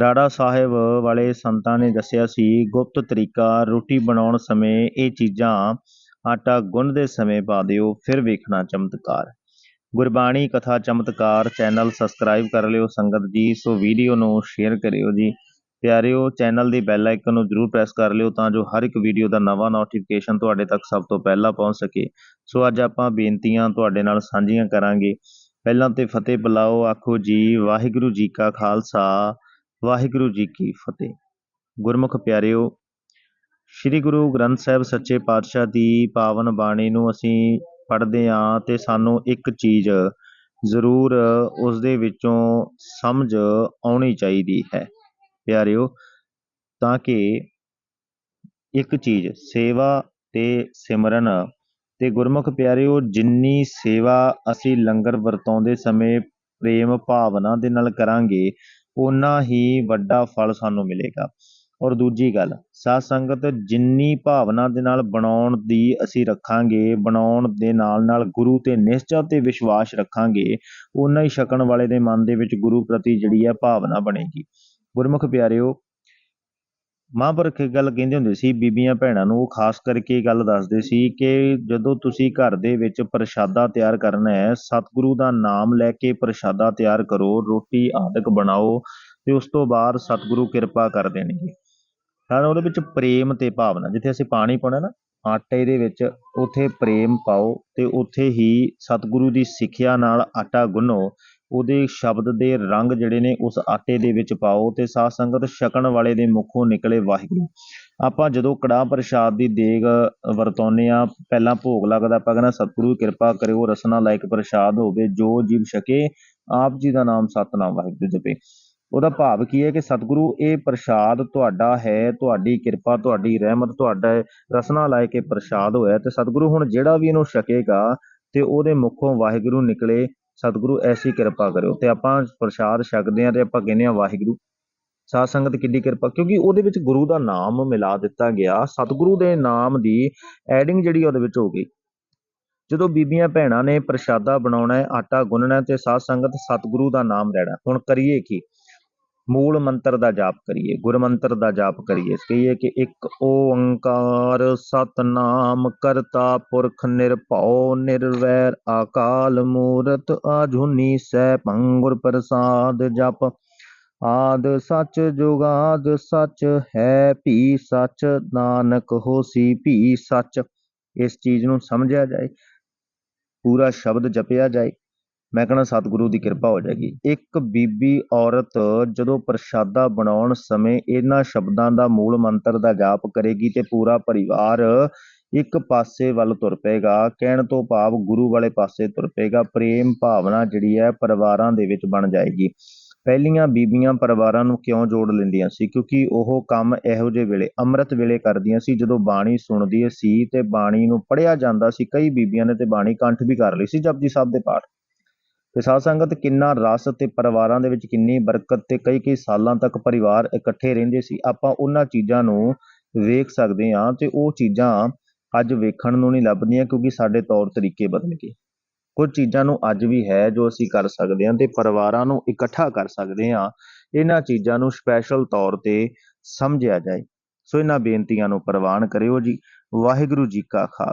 ਰਾੜਾ ਸਾਹਿਬ ਵਾਲੇ ਸੰਤਾਂ ਨੇ ਦੱਸਿਆ ਸੀ, ਗੁਪਤ ਤਰੀਕਾ ਰੋਟੀ ਬਣਾਉਣ ਸਮੇਂ ਇਹ ਚੀਜ਼ਾਂ ਆਟਾ ਗੁੰਨਦੇ ਸਮੇਂ ਪਾ ਦਿਓ, ਫਿਰ ਵੇਖਣਾ ਚਮਤਕਾਰ। ਗੁਰਬਾਣੀ ਕਥਾ ਚਮਤਕਾਰ ਚੈਨਲ ਸਬਸਕ੍ਰਾਈਬ ਕਰ ਲਿਓ ਸੰਗਤ ਜੀ, ਸੋ ਵੀਡੀਓ ਨੂੰ ਸ਼ੇਅਰ ਕਰਿਓ ਜੀ। ਪਿਆਰਿਓ, ਚੈਨਲ ਦੀ ਬੈਲ ਆਈਕਨ ਨੂੰ ਜਰੂਰ ਪ੍ਰੈਸ ਕਰ ਲਿਓ ਤਾਂ ਜੋ ਹਰ ਇੱਕ ਵੀਡੀਓ ਦਾ ਨਵਾਂ ਨੋਟੀਫਿਕੇਸ਼ਨ ਤੁਹਾਡੇ ਤੱਕ ਸਭ ਤੋਂ ਪਹਿਲਾਂ ਪਹੁੰਚ ਸਕੇ। ਸੋ ਅੱਜ ਆਪਾਂ ਬੇਨਤੀਆਂ ਤੁਹਾਡੇ ਨਾਲ ਸਾਂਝੀਆਂ ਕਰਾਂਗੇ। ਪਹਿਲਾਂ ਤੇ ਫਤਿਹ ਬੁਲਾਓ, ਆਖੋ ਜੀ, ਵਾਹਿਗੁਰੂ ਜੀ ਕਾ ਖਾਲਸਾ ਵਾਹਿਗੁਰੂ ਜੀ ਕੀ ਫਤਿਹ। ਗੁਰਮੁਖ ਪਿਆਰਿਓ, ਸ੍ਰੀ ਗੁਰੂ ਗ੍ਰੰਥ ਸਾਹਿਬ ਸੱਚੇ ਪਾਤਸ਼ਾਹ ਦੀ ਪਾਵਨ ਬਾਣੀ ਨੂੰ ਅਸੀਂ ਪੜ੍ਹਦੇ ਹਾਂ ਤੇ ਸਾਨੂੰ ਇੱਕ ਚੀਜ਼ ਜ਼ਰੂਰ ਉਸ ਦੇ ਵਿੱਚੋਂ ਸਮਝ ਆਉਣੀ ਚਾਹੀਦੀ ਹੈ। ਪਿਆਰਿਓ, ਤਾਂ ਕਿ ਇੱਕ ਚੀਜ਼, ਸੇਵਾ ਤੇ ਸਿਮਰਨ ਤੇ ਗੁਰਮੁਖ ਪਿਆਰਿਓ, ਜਿੰਨੀ ਸੇਵਾ ਅਸੀਂ ਲੰਗਰ ਵਰਤਾਉਂਦੇ ਸਮੇਂ ਪ੍ਰੇਮ ਭਾਵਨਾ ਦੇ ਨਾਲ ਕਰਾਂਗੇ ਉਨਾ ਹੀ ਵੱਡਾ ਫਲ ਸਾਨੂੰ ਮਿਲੇਗਾ। ਔਰ ਦੂਜੀ ਗੱਲ, ਸਾਧ ਸੰਗਤ ਜਿੰਨੀ ਭਾਵਨਾ ਦੇ ਨਾਲ ਬਣਾਉਣ ਦੀ ਅਸੀਂ ਰੱਖਾਂਗੇ, ਬਣਾਉਣ ਦੇ ਨਾਲ ਨਾਲ ਗੁਰੂ ਤੇ ਨਿਸ਼ਚਾ ਤੇ ਵਿਸ਼ਵਾਸ ਰੱਖਾਂਗੇ ਉਨਾ ਹੀ ਛਕਣ ਵਾਲੇ ਦੇ ਮਨ ਦੇ ਵਿੱਚ ਗੁਰੂ ਪ੍ਰਤੀ ਜਿਹੜੀ ਹੈ ਭਾਵਨਾ ਬਣੇਗੀ। ਗੁਰਮੁਖ ਪਿਆਰਿਓ ਮਹਾਂਪੁਰਖ ਇੱਕ ਗੱਲ ਕਹਿੰਦੇ ਹੁੰਦੇ ਸੀ, ਬੀਬੀਆਂ ਭੈਣਾਂ ਨੂੰ, ਉਹ ਖਾਸ ਕਰਕੇ ਇਹ ਗੱਲ ਦੱਸਦੇ ਸੀ ਕਿ ਜਦੋਂ ਤੁਸੀਂ ਘਰ ਦੇ ਵਿੱਚ ਪ੍ਰਸ਼ਾਦਾ ਤਿਆਰ ਕਰਨਾ ਹੈ, ਸਤਿਗੁਰੂ ਦਾ ਨਾਮ ਲੈ ਕੇ ਪ੍ਰਸ਼ਾਦਾ ਤਿਆਰ ਕਰੋ, ਰੋਟੀ ਆਦਿਕ ਬਣਾਓ ਤੇ ਉਸ ਤੋਂ ਬਾਅਦ ਸਤਿਗੁਰੂ ਕਿਰਪਾ ਕਰ ਦੇਣਗੇ। ਤਾਂ ਉਹਦੇ ਵਿੱਚ ਪ੍ਰੇਮ ਤੇ ਭਾਵਨਾ, ਜਿੱਥੇ ਅਸੀਂ ਪਾਣੀ ਪਾਉਣਾ ਨਾ, ਆਟੇ ਦੇ ਵਿੱਚ, ਉੱਥੇ ਪ੍ਰੇਮ ਪਾਓ ਤੇ ਉੱਥੇ ਹੀ ਸਤਿਗੁਰੂ ਦੀ ਸਿੱਖਿਆ ਨਾਲ ਆਟਾ ਗੁੰਨੋ। ਉਹਦੇ ਸ਼ਬਦ ਦੇ ਰੰਗ ਜਿਹੜੇ ਨੇ ਉਸ ਆਟੇ ਦੇ ਵਿੱਚ ਪਾਓ ਤੇ ਸਾਧ ਸੰਗਤ ਛਕਣ ਵਾਲੇ ਦੇ ਮੁਖੋਂ ਨਿਕਲੇ ਵਾਹਿਗੁਰੂ। ਆਪਾਂ ਜਦੋਂ ਕੜਾਹ ਪ੍ਰਸ਼ਾਦ ਦੀ ਦੇਗ ਵਰਤਾਉਂਦੇ ਆ ਪਹਿਲਾਂ ਭੋਗ ਲੱਗਦਾ, ਆਪਾਂ ਕਹਿੰਦਾ ਸਤਿਗੁਰੂ, ਕਿਰਪਾ ਕਰਿਓ, ਰਸਨਾ ਲਾਇਕ ਪ੍ਰਸ਼ਾਦ ਹੋਵੇ, ਜੋ ਜੀਵ ਛਕੇ, ਆਪ ਜੀ ਦਾ ਨਾਮ ਸਤਨਾਮ, ਵਾਹਿਗੁਰੂ ਜਪੇ। ਉਹਦਾ ਭਾਵ ਕੀ ਹੈ ਕਿ ਸਤਿਗੁਰੂ, ਇਹ ਪ੍ਰਸ਼ਾਦ ਤੁਹਾਡਾ ਹੈ, ਤੁਹਾਡੀ ਕਿਰਪਾ, ਤੁਹਾਡੀ ਰਹਿਮਤ, ਤੁਹਾਡਾ ਰਸਨਾ ਲਾਇਕ ਇਹ ਪ੍ਰਸ਼ਾਦ ਹੋਇਆ ਤੇ ਸਤਿਗੁਰੂ ਹੁਣ ਜਿਹੜਾ ਵੀ ਇਹਨੂੰ ਛਕੇਗਾ ਤੇ ਉਹਦੇ ਮੁਖੋਂ ਵਾਹਿਗੁਰੂ ਨਿਕਲੇ ਸਤਿਗੁਰੂ ਐਸੀ ਕਿਰਪਾ ਕਰਿਓ ਤੇ ਆਪਾਂ ਪ੍ਰਸ਼ਾਦ ਛਕਦੇ ਆ ਤੇ ਆਪਾਂ ਕਹਿੰਦੇ ਆ ਵਾਹਿਗੁਰੂ। ਸਾਧ ਸੰਗਤ ਕਿੱਡੀ ਕਿਰਪਾ, ਕਿਉਂਕਿ ਉਹਦੇ ਵਿੱਚ ਗੁਰੂ ਦਾ ਨਾਮ ਮਿਲਾ ਦਿੱਤਾ ਗਿਆ। ਸਤਿਗੁਰੂ ਦੇ ਨਾਮ ਦੀ ਐਡਿੰਗ ਜਿਹੜੀ ਉਹਦੇ ਵਿੱਚ ਹੋ ਗਈ। ਜਦੋਂ ਬੀਬੀਆਂ ਭੈਣਾਂ ਨੇ ਪ੍ਰਸ਼ਾਦਾ ਬਣਾਉਣਾ ਹੈ, ਆਟਾ ਗੁੰਨਣਾ ਤੇ ਸਾਧ ਸੰਗਤ ਸਤਿਗੁਰੂ ਦਾ ਨਾਮ ਲੈਣਾ ਹੁਣ ਕਰੀਏ ਕੀ? ਮੂਲ ਮੰਤਰ ਦਾ ਜਾਪ ਕਰੀਏ ਗੁਰਮੰਤਰ ਦਾ ਜਾਪ ਕਰੀਏ, ਕਹੀਏ ਕਿ ਇੱਕ ਓੰਕਾਰ ਸਤਨਾਮ ਕਰਤਾ ਪੁਰਖ ਨਿਰਭਉ ਨਿਰਵੈਰ ਆਕਾਲ ਮੂਰਤ ਆਜੂਨੀ ਸੈ ਪੰਗੁਰ ਪ੍ਰਸਾਦ ਜਪ। ਆਦ ਸੱਚ ਜੁਗਾਦ ਸੱਚ ਹੈ, ਭੀ ਸੱਚ ਨਾਨਕ ਹੋਸੀ, ਭੀ ਸੱਚ। ਇਸ ਚੀਜ਼ ਨੂੰ ਸਮਝਿਆ ਜਾਏ, ਪੂਰਾ ਸ਼ਬਦ ਜਪਿਆ ਜਾਏ। ਮੈਂ ਕਹਿੰਦਾ ਸਤਿਗੁਰੂ ਦੀ ਕਿਰਪਾ ਹੋ ਜਾਏਗੀ। ਇੱਕ ਬੀਬੀ ਔਰਤ ਜਦੋਂ ਪ੍ਰਸ਼ਾਦਾ ਬਣਾਉਣ ਸਮੇਂ ਇਹਨਾਂ ਸ਼ਬਦਾਂ ਦਾ ਮੂਲ ਮੰਤਰ ਦਾ ਜਾਪ ਕਰੇਗੀ ਤੇ ਪੂਰਾ ਪਰਿਵਾਰ ਇੱਕ ਪਾਸੇ ਵੱਲ ਤੁਰ ਪਏਗਾ, ਕਹਿਣ ਤੋਂ ਭਾਵ ਗੁਰੂ ਵਾਲੇ ਪਾਸੇ ਤੁਰ ਪਏਗਾ, ਪ੍ਰੇਮ ਭਾਵਨਾ ਜਿਹੜੀ ਹੈ ਪਰਿਵਾਰਾਂ ਦੇ ਵਿੱਚ ਬਣ ਜਾਏਗੀ। ਪਹਿਲੀਆਂ ਬੀਬੀਆਂ ਪਰਿਵਾਰਾਂ ਨੂੰ ਕਿਉਂ ਜੋੜ ਲੈਂਦੀਆਂ ਸੀ? ਕਿਉਂਕਿ ਉਹ ਕੰਮ ਇਹੋ ਜਿਹੇ ਵੇਲੇ, ਅੰਮ੍ਰਿਤ ਵੇਲੇ ਕਰਦੀਆਂ ਸੀ, ਜਦੋਂ ਬਾਣੀ ਸੁਣਦੀ ਸੀ ਤੇ ਬਾਣੀ ਨੂੰ ਪੜਿਆ ਜਾਂਦਾ ਸੀ। ਕਈ ਬੀਬੀਆਂ ਨੇ ਤੇ ਬਾਣੀ ਕੰਠ ਵੀ ਕਰ ਲਈ ਸੀ ਜਪਜੀ ਸਾਹਿਬ ਦੇ ਪਾਠ। ਤੇ ਸਾਧ ਸੰਗਤ, ਕਿੰਨਾ ਰਸ ਤੇ ਪਰਿਵਾਰਾਂ ਦੇ ਵਿੱਚ ਕਿੰਨੀ ਬਰਕਤ ਤੇ ਕਈ ਕਈ ਸਾਲਾਂ ਤੱਕ ਪਰਿਵਾਰ ਇਕੱਠੇ ਰਹਿੰਦੇ ਸੀ, ਆਪਾਂ ਉਹਨਾਂ ਚੀਜ਼ਾਂ ਨੂੰ ਵੇਖ ਸਕਦੇ ਹਾਂ ਤੇ ਉਹ ਚੀਜ਼ਾਂ ਅੱਜ ਵੇਖਣ ਨੂੰ ਨਹੀਂ ਲੱਭਦੀਆਂ ਕਿਉਂਕਿ ਸਾਡੇ ਤੌਰ ਤਰੀਕੇ ਬਦਲ ਗਏ। ਕੁਝ ਚੀਜ਼ਾਂ ਨੂੰ ਅੱਜ ਵੀ ਹੈ ਜੋ ਅਸੀਂ ਕਰ ਸਕਦੇ ਹਾਂ ਤੇ ਪਰਿਵਾਰਾਂ ਨੂੰ ਇਕੱਠਾ ਕਰ ਸਕਦੇ ਹਾਂ, ਇਹਨਾਂ ਚੀਜ਼ਾਂ ਨੂੰ ਸਪੈਸ਼ਲ ਤੌਰ ਤੇ ਸਮਝਿਆ ਜਾਏ। ਸੋ ਇਹਨਾਂ ਬੇਨਤੀਆਂ ਨੂੰ ਪ੍ਰਵਾਨ ਕਰਿਓ ਜੀ। ਵਾਹਿਗੁਰੂ ਜੀ ਕਾ ਖਾਲਸਾ।